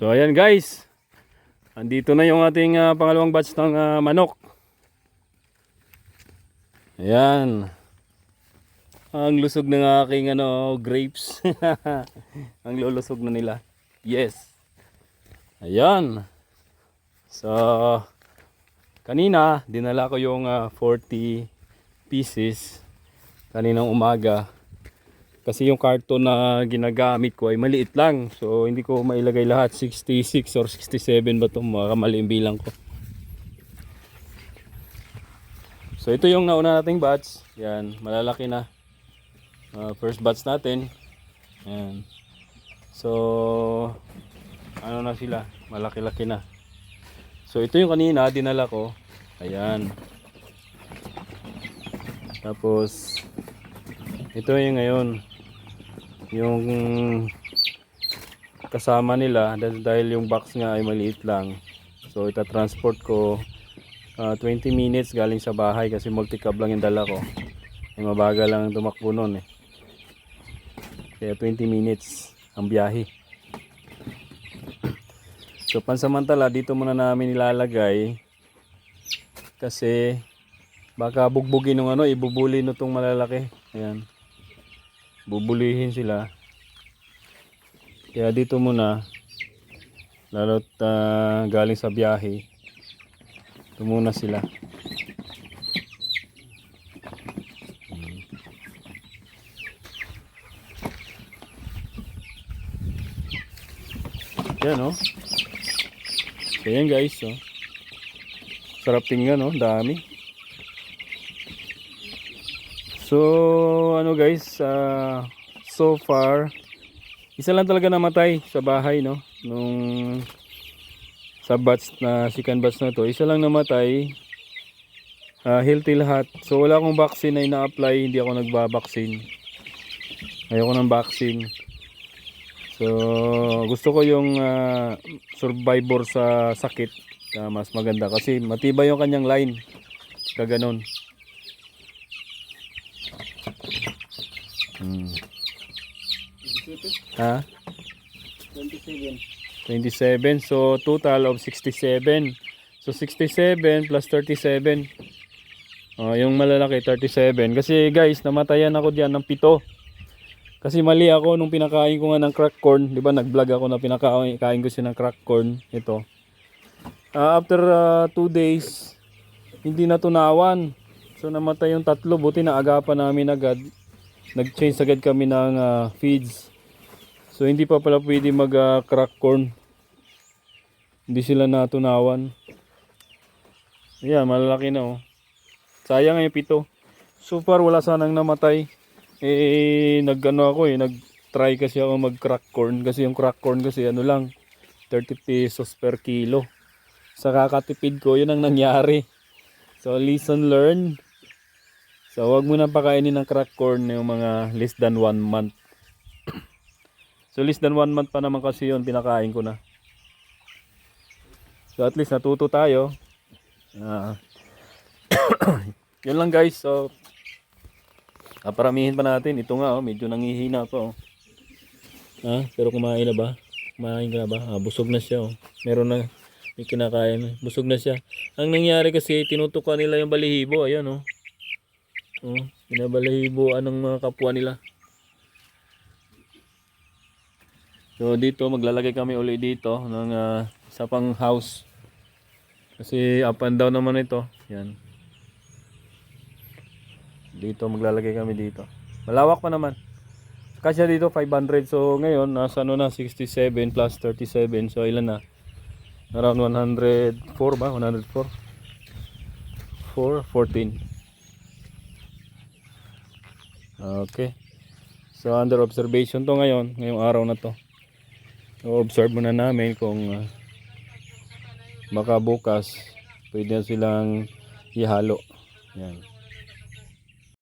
So ayan guys. Andito na yung ating ah, pangalawang batch ng ah, manok. Ayan. Ang lusog ng aking ano, grapes. Ang lulusog na nila. Yes. Ayan. So, kanina, dinala ko yung ah, 40 pieces kaninang umaga. Kasi yung karton na ginagamit ko ay maliit lang. So, hindi ko mailagay lahat. 66 or 67 ba ito? Makamali yung bilang ko. So, ito yung nauna nating batch. Yan, malalaki na. Uh, first batch natin. Yan. So, ano na sila? Malaki-laki na. So, ito yung kanina, dinala ko. Ayan. Tapos, ito yung ngayon. Yung kasama nila dahil, yung box nga ay maliit lang. So, ita-transport ko ah, 20 minutes galing sa bahay kasi multi-cab lang yung dala ko. Ay mabagal lang tumakbo nun eh. Kaya 20 minutes ang biyahe. So pansamantala dito muna namin ilalagay kasi baka bugbugin ng ano, ibubuli no tong malalaki. Ayan. Bubulihin sila. Kaya dito muna lalo't ah, galing sa biyahe. Ito muna sila. Yan oh. So yan guys oh. Sarap tingnan oh, dami. So ano guys, ah, so far isa lang talaga namatay sa bahay no nung sa batch na second batch na to. Isa lang namatay. Ah, healthy lahat. So wala akong vaccine na ina-apply, hindi ako nagba-vaccine. Ayoko ng vaccine. So, gusto ko yung ah, survivor sa sakit na mas maganda kasi matibay yung kanyang line. Kaganon. Hmm. Ha? 27. 27. So, total of 67. So, 67 plus 37. Oh, yung malalaki, 37. Kasi guys, namatayan ako diyan ng pito. Kasi mali ako nung pinakain ko nga ng crack corn. Di ba nag-vlog ako na pinakain kain ko siya ng crack corn. Ito. Ah, after 2 days, hindi na tunawan. So namatay yung tatlo. Buti na agapan namin agad. Nag-change agad kami ng ah, feeds. So hindi pa pala pwede mag ah, crack corn. Hindi sila natunawan. Ayan, malalaki na oh. Sayang yung pito. So far wala sanang namatay eh nagano ako eh nag-try kasi ako mag crack corn kasi yung crack corn kasi ano lang 30 pesos per kilo sa kakatipid ko yun ang nangyari so lesson learned so wag mo na pakainin ng crack corn yung mga less than 1 month so less than 1 month pa naman kasi yun pinakain ko na so at least natuto tayo Ah. yun lang guys so Ah, paramihin pa natin. Ito nga, oh, medyo nangihina pa. Oh. Ah, pero kumain na ba? Kumain ka na ba? Ah, busog na siya. Oh. Meron na. May kinakain. Busog na siya. Ang nangyari kasi, tinutukan nila yung balihibo. Ayan, oh. Oh, binabalahiboan ng mga kapwa nila. So, dito, maglalagay kami uli dito ng ah, isa pang house. Kasi up and down naman ito. Yan. Dito maglalagay kami dito. Malawak pa naman. Kasya dito 500. So ngayon nasa ano na 67 plus 37. So ilan na? Around 104 ba? 104. 4 14. Okay. So under observation to ngayon, ngayong araw na to. So observe muna namin kung uh, baka bukas pwede silang ihalo. Yan.